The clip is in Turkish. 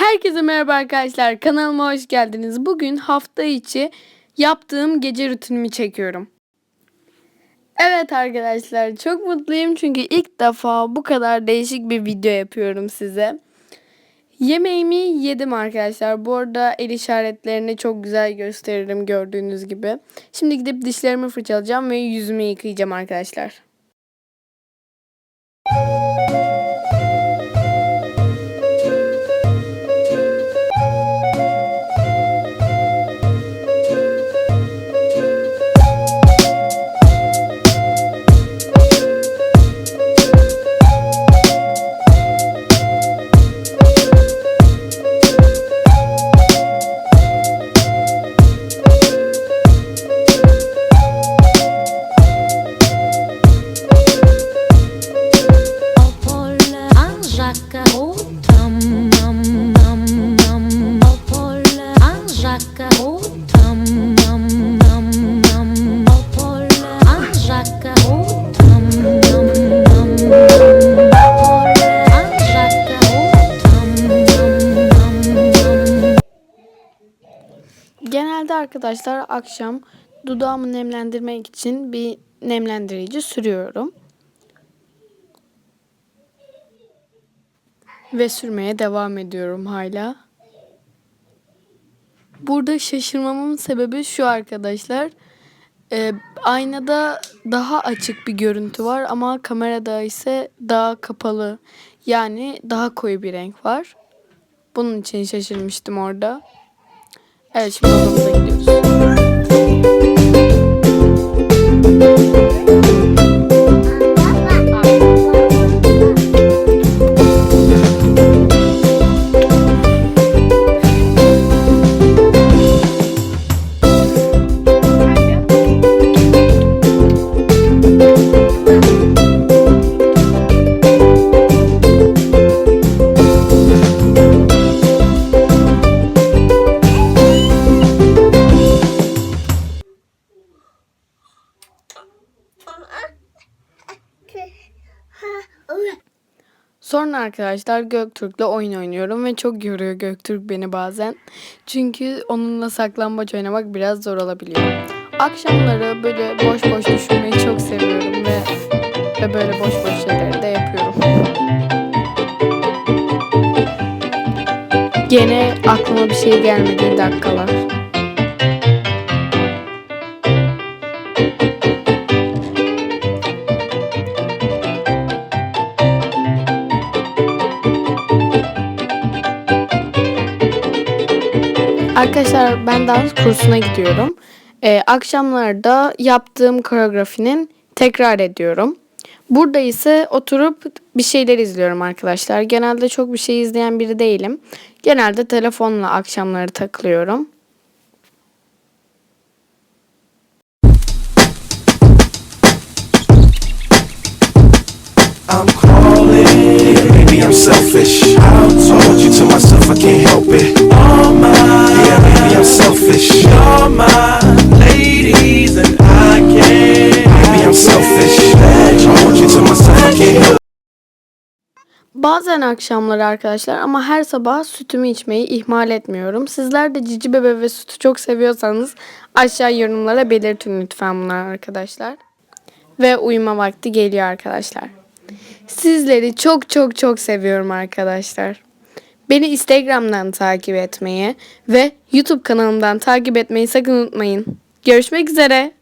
Herkese merhaba arkadaşlar. Kanalıma hoş geldiniz. Bugün hafta içi yaptığım gece rutinimi çekiyorum. Evet arkadaşlar çok mutluyum çünkü ilk defa bu kadar değişik bir video yapıyorum size. Yemeğimi yedim arkadaşlar. Bu arada el işaretlerini çok güzel gösteririm gördüğünüz gibi. Şimdi gidip dişlerimi fırçalayacağım ve yüzümü yıkayacağım arkadaşlar. Genelde arkadaşlar akşam dudağımı nemlendirmek için bir nemlendirici sürüyorum. Ve sürmeye devam ediyorum hala. Burada şaşırmamın sebebi şu arkadaşlar. Ee, aynada daha açık bir görüntü var ama kamerada ise daha kapalı. Yani daha koyu bir renk var. Bunun için şaşırmıştım orada. Evet şimdi odamıza gidiyoruz. Sonra arkadaşlar Göktürk'le oyun oynuyorum ve çok yoruyor Göktürk beni bazen. Çünkü onunla saklambaç oynamak biraz zor olabiliyor. Akşamları böyle boş boş düşünmeyi çok seviyorum ve ve böyle boş boş şeyleri de yapıyorum. Gene aklıma bir şey gelmediği dakikalar. Arkadaşlar ben dans kursuna gidiyorum. Ee, akşamlarda yaptığım koreografinin tekrar ediyorum. Burada ise oturup bir şeyler izliyorum arkadaşlar. Genelde çok bir şey izleyen biri değilim. Genelde telefonla akşamları takılıyorum. I'm calling. Maybe I'm selfish. I Bazen akşamları arkadaşlar ama her sabah sütümü içmeyi ihmal etmiyorum. Sizler de cici bebe ve sütü çok seviyorsanız aşağı yorumlara belirtin lütfen bunlar arkadaşlar. Ve uyuma vakti geliyor arkadaşlar. Sizleri çok çok çok seviyorum arkadaşlar. Beni Instagram'dan takip etmeyi ve YouTube kanalımdan takip etmeyi sakın unutmayın. Görüşmek üzere.